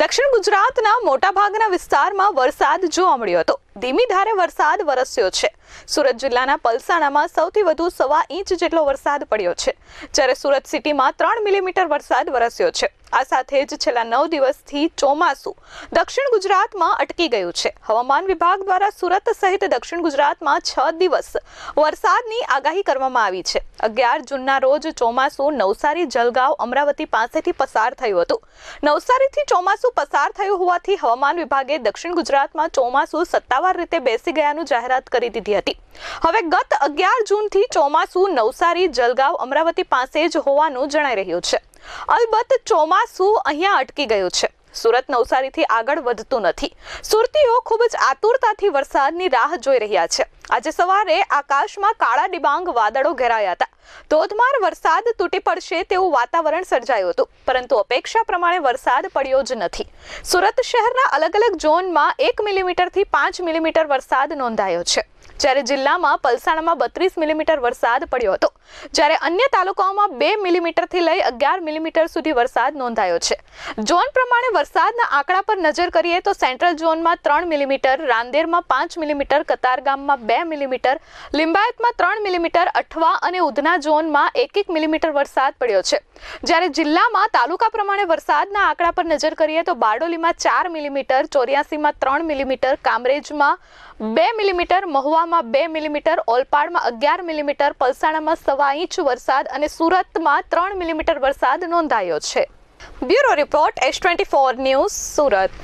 દક્ષિણ ગુજરાતના મોટાભાગના વિસ્તારમાં વરસાદ જોવા મળ્યો હતો. ધીમી ધારે વરસાદ વરસ્યો છે. સુરત જિલ્લાના પલસાણામાં સૌથી વધુ સવા ઇંચ જેટલો વરસાદ પડ્યો છે. જ્યારે સુરત સિટીમાં ત્રણ મિલીમીટર વરસાદ વરસ્યો છે. આ સાથે જ છેલ્લા નવ દિવસથી ચોમાસું દક્ષિણ ગુજરાતમાં અટકી ગયું છે. હવામાન વિભાગ દ્વારા સુરત સહિત દક્ષિણ ગુજરાતમાં છ દિવસ વરસાદની આગાહી કરવામાં આવી છે. અગિયાર જૂનના રોજ ચોમાસું નવસારી, જલગાંવ, અમરાવતી પાસેથી પસાર થયું હતું. નવસારીથી ચોમાસું પસાર થયું હોવાથી હવામાન વિભાગે દક્ષિણ ગુજરાતમાં ચોમાસું સત્તાવાર રીતે બેસી ગયાનું જાહેરાત કરી દીધી હતી. હવે ગત અગિયાર જૂનથી ચોમાસું નવસારી, જલગાંવ, અમરાવતી પાસે જ હોવાનું જણાઈ રહ્યું છે. અલબત્ત ચોમાસું અહીંયા અટકી ગયું છે. સુરત નવસારીથી આગળ વધતું નથી. સુરતીઓ ખૂબ જ આતુરતાથી વરસાદની રાહ જોઈ રહ્યા છે. આજે સવારે આકાશમાં કાળા ડિબાંગ વાદળો ઘેરાયા હતા. ધોધમાર વરસાદ તૂટી પડશે તેવું વાતાવરણ સર્જાયું હતું, પરંતુ અપેક્ષા પ્રમાણે વરસાદ પડ્યો જ નથી. સુરત શહેરના અલગ અલગ ઝોનમાં એક મિલીમીટરથી પાંચ મિલીમીટર વરસાદ નોંધાયો છે. જ્યારે જિલ્લામાં પલસાણામાં બત્રીસ મિલીમીટર વરસાદ પડ્યો હતો. જ્યારે અન્ય તાલુકાઓમાં બે મિલીમીટરથી લઈ અગિયાર મિલીમીટર સુધી વરસાદ નોંધાયો છે. ઝોન પ્રમાણે વરસાદના આંકડા પર નજર કરીએ તો સેન્ટ્રલ ઝોનમાં ત્રણ મિલીમીટર, રાંદેરમાં પાંચ મિલીમીટર, કતારગામમાં બે મિલીમીટર, લિંબાયતમાં ત્રણ મિલીમીટર, અઠવા અને ઉધના ઝોનમાં એક એક મિલીમીટર વરસાદ પડ્યો છે. જ્યારે જિલ્લામાં તાલુકા પ્રમાણે વરસાદના આંકડા પર નજર કરીએ તો બારડોલીમાં ચાર મિલીમીટર, ચોર્યાસીમાં ત્રણ મિલીમીટર, કામરેજમાં બે મિલીમીટર, મહુવામાં બે મિલીમીટર, ઓલપાડમાં અગિયાર મિલીમીટર, પલસાણામાં સવા ઇંચ વરસાદ અને સુરતમાં ત્રણ મિલીમીટર વરસાદ નોંધાયો છે. Bureau report, S twenty four news Surat.